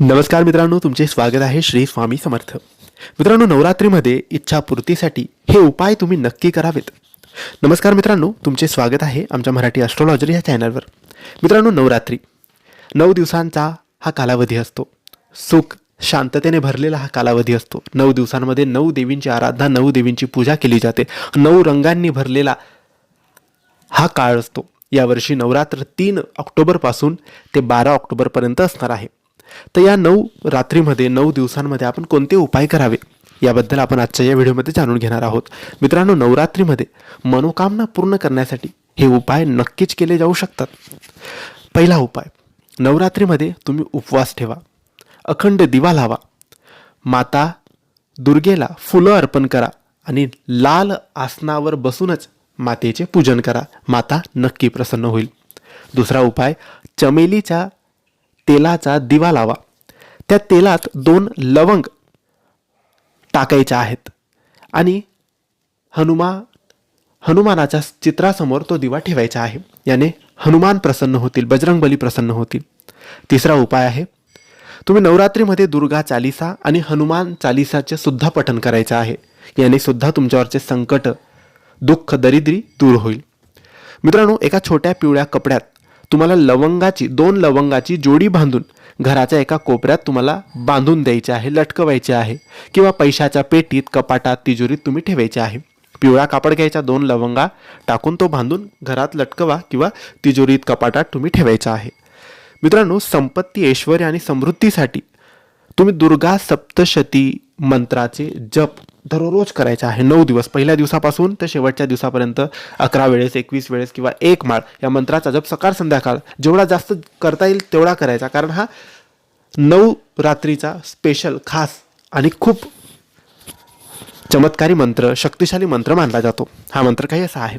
नमस्कार मित्रांनो तुमचे स्वागत आहे श्री स्वामी समर्थ. मित्रांनो नवरात्रीमध्ये इच्छापूर्तीसाठी हे उपाय तुम्ही नक्की करावेत. नमस्कार मित्रांनो तुमचे स्वागत आहे आमच्या मराठी ॲस्ट्रॉलॉजर या चॅनलवर मित्रांनो नवरात्री. नऊ दिवसांचा हा कालावधी असतो. सुख शांततेने भरलेला हा कालावधी असतो. नऊ दिवसांमध्ये नऊ देवींची आराधना नऊ देवींची पूजा केली जाते. नऊ रंगांनी भरलेला हा काळ असतो. यावर्षी नवरात्र तीन ऑक्टोबरपासून ते बारा ऑक्टोबरपर्यंत असणार आहे. तर या नऊ रात्रीमध्ये नऊ दिवसांमध्ये आपण कोणते उपाय करावे? याबद्दल आपण आजच्या या व्हिडिओमध्ये जाणून घेणार आहोत. मित्रांनो नवरात्रीमध्ये मनोकामना पूर्ण करण्यासाठी हे उपाय नक्कीच केले जाऊ शकतात. पहिला उपाय नवरात्रीमध्ये तुम्ही उपवास ठेवा. अखंड दिवा लावा. माता दुर्गेला फुलं अर्पण करा आणि लाल आसनावर बसूनच मातेचे पूजन करा. माता नक्की प्रसन्न होईल. दुसरा उपाय चमेलीच्या तेलाचा दिवा लावा. त्या तेलात दोन लवंग टाकायच्या आहेत. आणि हनुमा हनुमानाच्या चित्रासमोर तो दिवा ठेवायचा आहे. याने हनुमान प्रसन्न होतील बजरंगबली प्रसन्न होतील. तिसरा उपाय आहे तुम्ही नवरात्रीमध्ये दुर्गा चालिसा आणि हनुमान चालिसाचे सुद्धा पठन करायचं आहे. याने सुद्धा तुमच्यावरचे संकट दुःख दरिद्री दूर होईल. मित्रांनो एका छोट्या पिवळ्या कपड्यात तुम्हाला लवंगाची दोन लवंगाची जोडी बांधून घराच्या एका कोपऱ्यात तुम्हाला बांधून द्यायचे आहे लटकवायचे आहे किंवा पैशाच्या पेटीत कपाटात तिजोरीत तुम्ही ठेवायचे आहे. पिवळा कापड घ्यायचा दोन लवंगा टाकून तो बांधून घरात लटकवा किंवा तिजोरीत कपाटात तुम्ही ठेवायचा आहे. मित्रांनो संपत्ती ऐश्वर्य आणि समृद्धीसाठी तुम्ही दुर्गा सप्तशती मंत्राचे जप दररोज करायचा आहे. नऊ दिवस. पहिल्या दिवसापासून तर शेवटच्या दिवसापर्यंत अकरा वेळेस एकवीस वेळेस किंवा एक माळ या मंत्राचा जप सकाळ संध्याकाळ जेवढा जास्त करता येईल तेवढा करायचा. कारण हा नऊ रात्रीचा स्पेशल खास आणि खूप चमत्कारी मंत्र शक्तिशाली मंत्र मानला जातो. हा मंत्र काही असा आहे.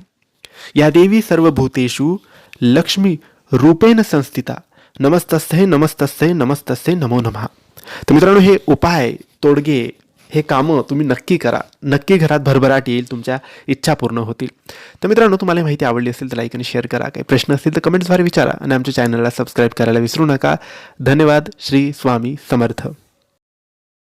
या देवी सर्व भूतेषु लक्ष्मी रूपेण संस्थिता. नमस्तस्य नमस्तस्ये नमस्तस्य नमो नमः. तर मित्रांनो हे उपाय तोडगे हे कामं तुम्ही नक्की करा. नक्की घरात भरभराट येईल तुमच्या इच्छा पूर्ण होतील. तर मित्रांनो तुम्हाला माहिती आवडली असेल तर लाईक आणि शेअर करा. काही प्रश्न असतील तर कमेंट्सद्वारे विचारा आणि आमच्या चॅनलला सबस्क्राईब करायला विसरू नका. धन्यवाद. श्री स्वामी समर्थ.